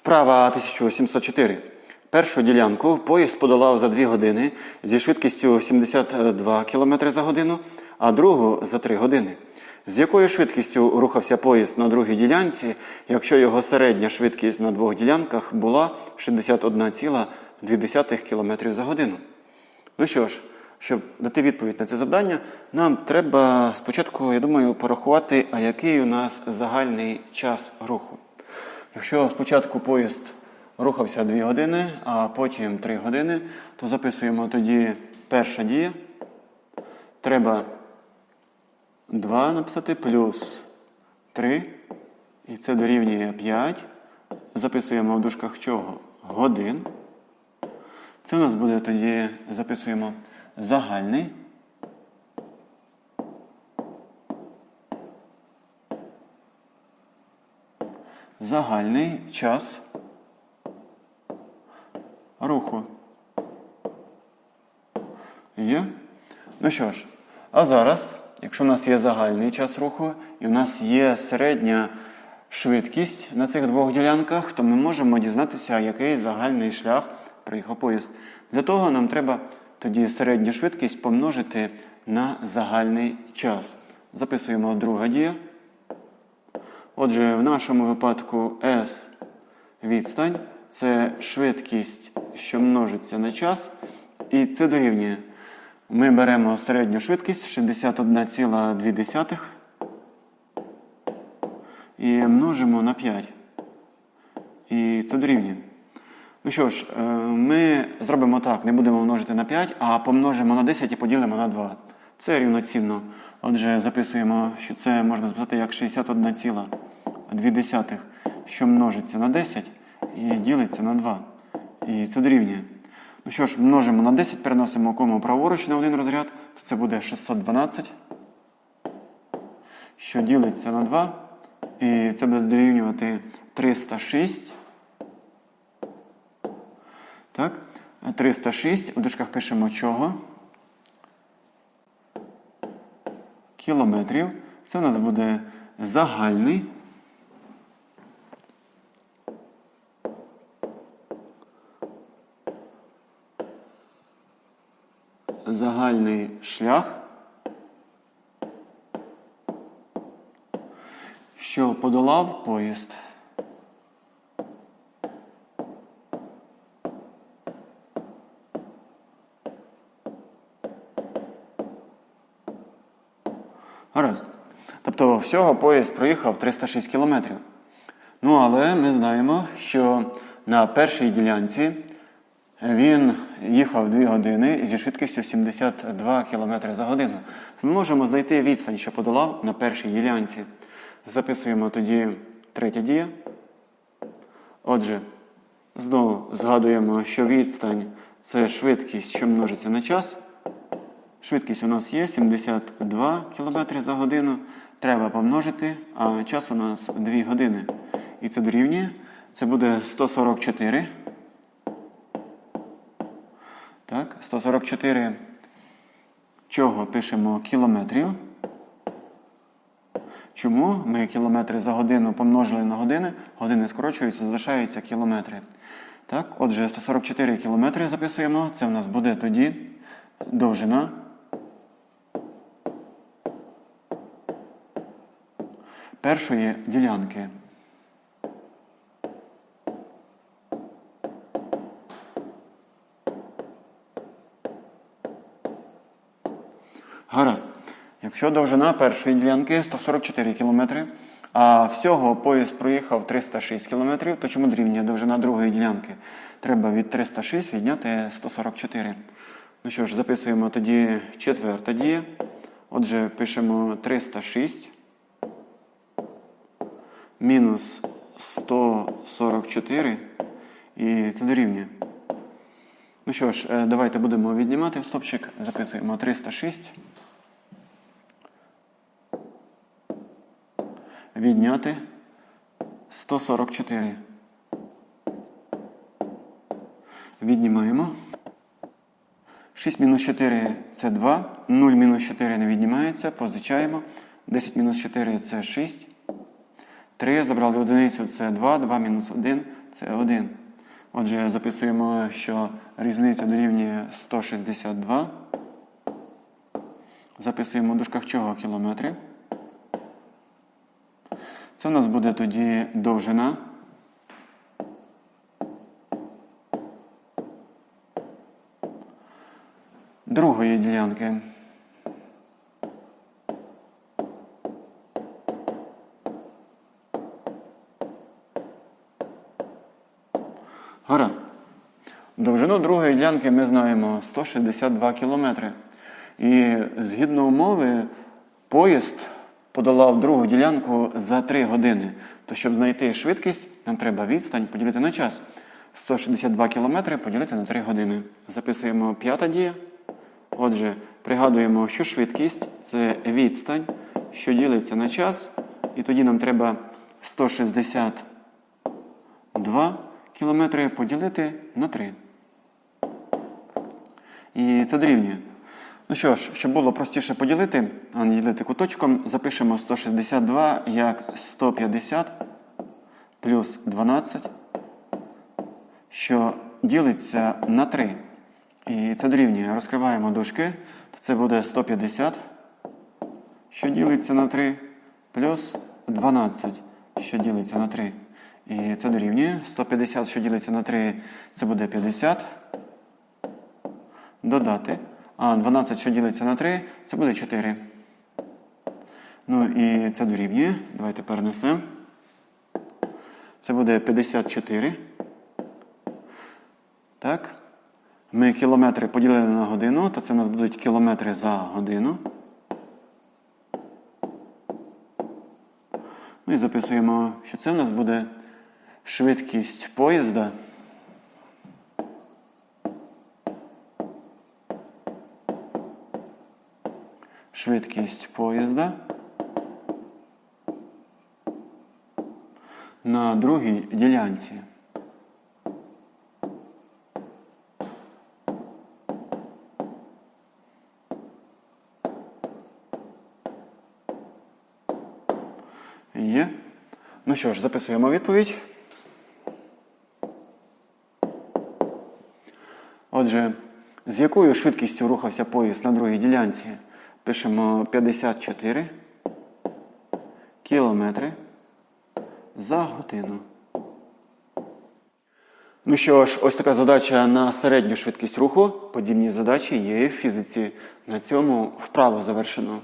Вправа 1704. Першу ділянку поїзд подолав за 2 години зі швидкістю 72 км за годину, а другу за 3 години. З якою швидкістю рухався поїзд на другій ділянці, якщо його середня швидкість на двох ділянках була 61,2 км за годину? Ну що ж, щоб дати відповідь на це завдання, нам треба спочатку, я думаю, порахувати, а який у нас загальний час руху. Якщо спочатку поїзд рухався 2 години, а потім 3 години, то записуємо тоді перша дія. Треба 2 написати плюс 3. І це дорівнює 5. Записуємо в дужках чого? Годин. Це у нас буде тоді, записуємо загальний. Загальний час руху. Є? Ну що ж, а зараз, якщо в нас є загальний час руху і в нас є середня швидкість на цих двох ділянках, то ми можемо дізнатися, який загальний шлях проїхав поїзд. Для того нам треба тоді середню швидкість помножити на загальний час. Записуємо друга дія. Отже, в нашому випадку S відстань це швидкість, що множиться на час, і це дорівнює. Ми беремо середню швидкість 61,2 і множимо на 5. І це дорівнює. Ну що ж, е, ми зробимо так, не будемо множити на 5, а помножимо на 10 і поділимо на 2. Це рівноцінно. Отже, записуємо, що це можна записати як 61,2, що множиться на 10 і ділиться на 2. І це дорівнює. Ну що ж, множимо на 10, переносимо кому праворуч на один розряд, то це буде 612, що ділиться на 2. І це буде дорівнювати 306. Так? 306. У дужках пишемо чого? Кілометрів. Це у нас буде загальний. Загальний шлях, що подолав поїзд. Гаразд. Тобто всього поїзд проїхав 306 кілометрів. Ну, але ми знаємо, що на першій ділянці він їхав 2 години зі швидкістю 72 км за годину. Ми можемо знайти відстань, що подолав на першій ділянці. Записуємо тоді третя дія. Отже, знову згадуємо, що відстань це швидкість, що множиться на час. Швидкість у нас є 72 км за годину. Треба помножити, а час у нас 2 години. І це дорівнює. Це буде 144. Так, 144 чого пишемо кілометрів. Чому ми кілометри за годину помножили на години, години скорочуються, залишаються кілометри. Так, отже, 144 кілометри записуємо. Це в нас буде тоді довжина. Першої ділянки. Гаразд. Якщо довжина першої ділянки 144 км, а всього поїзд проїхав 306 км, то чому дорівнює довжина другої ділянки? Треба від 306 відняти 144. Ну що ж, записуємо тоді четверта дія. Отже, пишемо 306 мінус 144 і це дорівнює. Ну що ж, е, давайте будемо віднімати в стопчик. Записуємо 306. Відняти 144. Віднімаємо. 6 мінус 4 це 2. 0 мінус 4 не віднімається. Позичаємо. 10 мінус 4 це 6. 3 забрали одиницю це 2. 2 мінус 1 С1. Отже, записуємо, що різниця дорівнює 162. Записуємо в дужках чого кілометри. Це у нас буде тоді довжина. Другої ділянки. Гаразд. Довжину другої ділянки ми знаємо 162 кілометри. І згідно умови, поїзд подолав другу ділянку за 3 години. То щоб знайти швидкість, нам треба відстань поділити на час. 162 кілометри поділити на 3 години. Записуємо п'ята дія. Отже, пригадуємо, що швидкість це відстань, що ділиться на час. І тоді нам треба 162 кілометри поділити на 3. І це дорівнює. Ну що ж, щоб було простіше поділити, а не ділити куточком, запишемо 162 як 150 плюс 12, що ділиться на 3. І це дорівнює. Розкриваємо дужки, то це буде 150, що ділиться на 3, плюс 12, що ділиться на 3. І це дорівнює. 150, що ділиться на 3, це буде 50. Додати. А 12, що ділиться на 3, це буде 4. Ну і це дорівнює. Давайте перенесемо. Це буде 54. Так. Ми кілометри поділили на годину, то це у нас будуть кілометри за годину. Ну і записуємо, що це у нас буде швидкість поїзда. Швидкість поїзда на другій ділянці. Є. Ну що ж, записуємо відповідь. Отже, з якою швидкістю рухався поїзд на другій ділянці? Пишемо 54 кілометри за годину. Ну що ж, ось така задача на середню швидкість руху. Подібні задачі є в фізиці. На цьому вправо завершено.